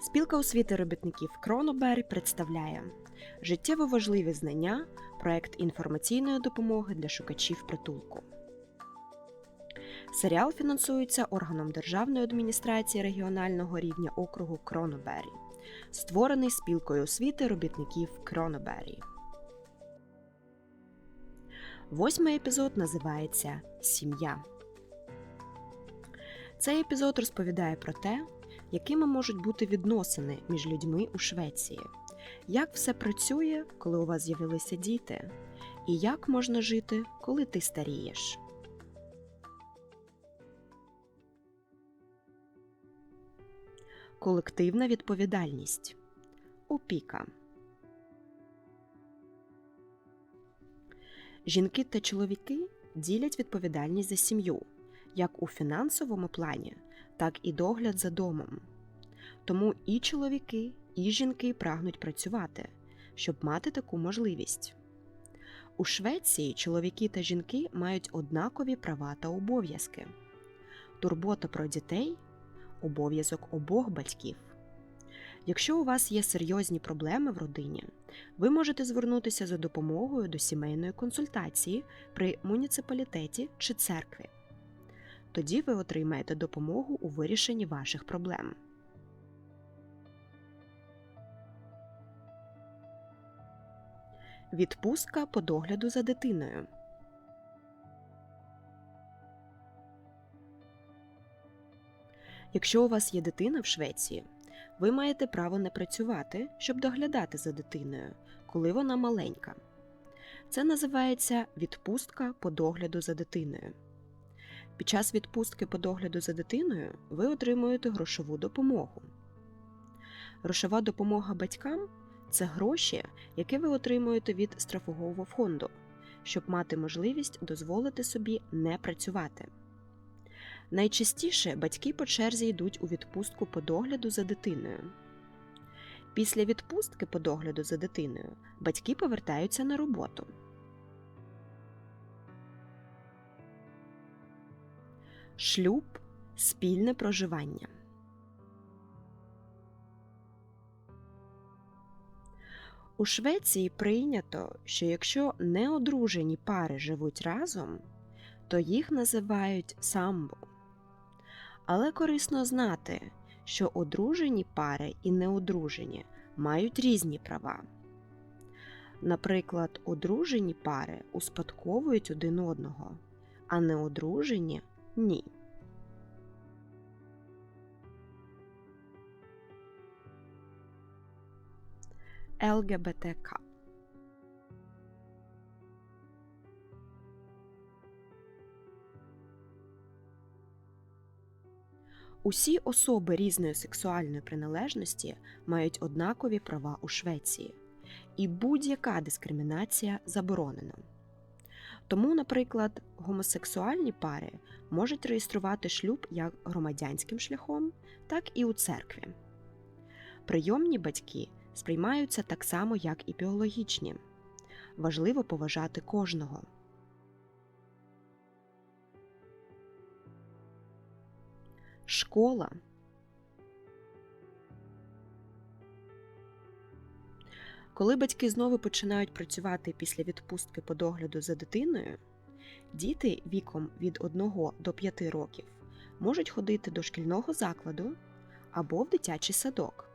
Спілка освіти робітників Кронобері представляє життєво важливі знання, проект інформаційної допомоги для шукачів притулку. Серіал фінансується органом Державної адміністрації регіонального рівня округу Кронобері, створений спілкою освіти робітників Кронобері. Восьмий епізод називається Сім'я. Цей епізод розповідає про те, якими можуть бути відносини між людьми у Швеції, як все працює, коли у вас з'явилися діти, і як можна жити, коли ти старієш. Колективна відповідальність. Опіка. Жінки та чоловіки ділять відповідальність за сім'ю як у фінансовому плані, так і догляд за домом. Тому і чоловіки, і жінки прагнуть працювати, щоб мати таку можливість. У Швеції чоловіки та жінки мають однакові права та обов'язки. Турбота про дітей обов'язок обох батьків. Якщо у вас є серйозні проблеми в родині, ви можете звернутися за допомогою до сімейної консультації при муніципалітеті чи церкві. Тоді ви отримаєте допомогу у вирішенні ваших проблем. Відпустка по догляду за дитиною. Якщо у вас є дитина в Швеції, ви маєте право не працювати, щоб доглядати за дитиною, коли вона маленька. Це називається відпустка по догляду за дитиною. Під час відпустки по догляду за дитиною ви отримуєте грошову допомогу. Грошова допомога батькам це гроші, які ви отримуєте від страхового фонду, щоб мати можливість дозволити собі не працювати. Найчастіше батьки по черзі йдуть у відпустку по догляду за дитиною. Після відпустки по догляду за дитиною батьки повертаються на роботу. Шлюб спільне проживання. У Швеції прийнято, що якщо неодружені пари живуть разом, то їх називають самбо. Але корисно знати, що одружені пари і неодружені мають різні права. Наприклад, одружені пари успадковують один одного, а неодружені ні. ЛГБТК Усі особи різної сексуальної приналежності мають однакові права у Швеції, і будь-яка дискримінація заборонена. Тому, наприклад, гомосексуальні пари можуть реєструвати шлюб як громадянським шляхом, так і у церкві. Прийомні батьки сприймаються так само, як і біологічні. Важливо поважати кожного. Школа. Коли батьки знову починають працювати після відпустки по догляду за дитиною, діти віком від 1 до 5 років можуть ходити до шкільного закладу або в дитячий садок.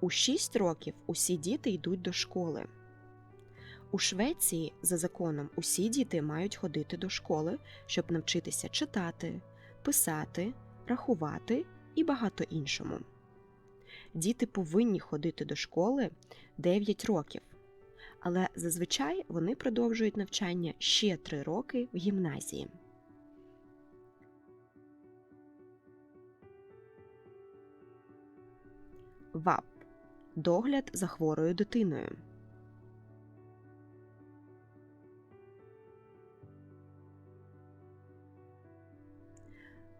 У 6 років усі діти йдуть до школи. У Швеції за законом усі діти мають ходити до школи, щоб навчитися читати, писати, рахувати і багато іншому. Діти повинні ходити до школи 9 років, але зазвичай вони продовжують навчання ще 3 роки в гімназії. ВАП догляд за хворою дитиною.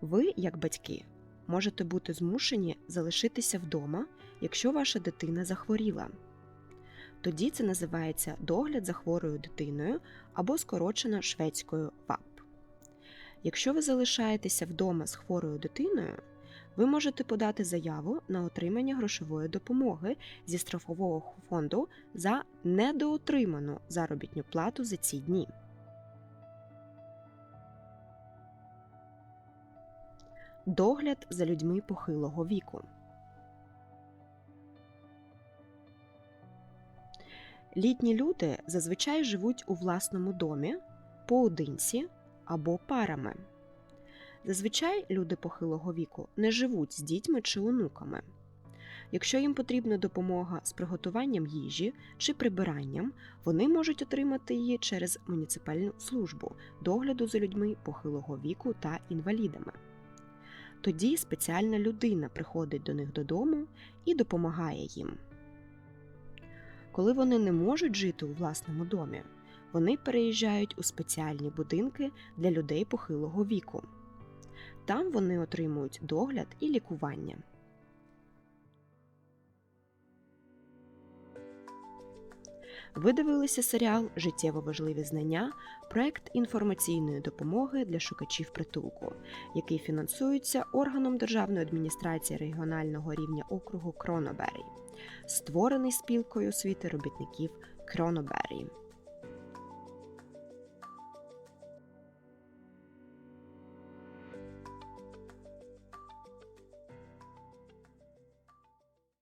Ви, як батьки, можете бути змушені залишитися вдома, якщо ваша дитина захворіла. Тоді це називається догляд за хворою дитиною або скорочено шведською ВАП. Якщо ви залишаєтеся вдома з хворою дитиною, ви можете подати заяву на отримання грошової допомоги зі страхового фонду за недоотриману заробітну плату за ці дні. Догляд за людьми похилого віку. Літні люди зазвичай живуть у власному домі, поодинці або парами. Зазвичай люди похилого віку не живуть з дітьми чи онуками. Якщо їм потрібна допомога з приготуванням їжі чи прибиранням, вони можуть отримати її через муніципальну службу догляду за людьми похилого віку та інвалідами. Тоді спеціальна людина приходить до них додому і допомагає їм. Коли вони не можуть жити у власному домі, вони переїжджають у спеціальні будинки для людей похилого віку. Там вони отримують догляд і лікування. Ви дивилися серіал Життєво важливі знання, проект інформаційної допомоги для шукачів притулку, який фінансується органом Державної адміністрації регіонального рівня округу Кронобері, створений спілкою освіти робітників Кронобері.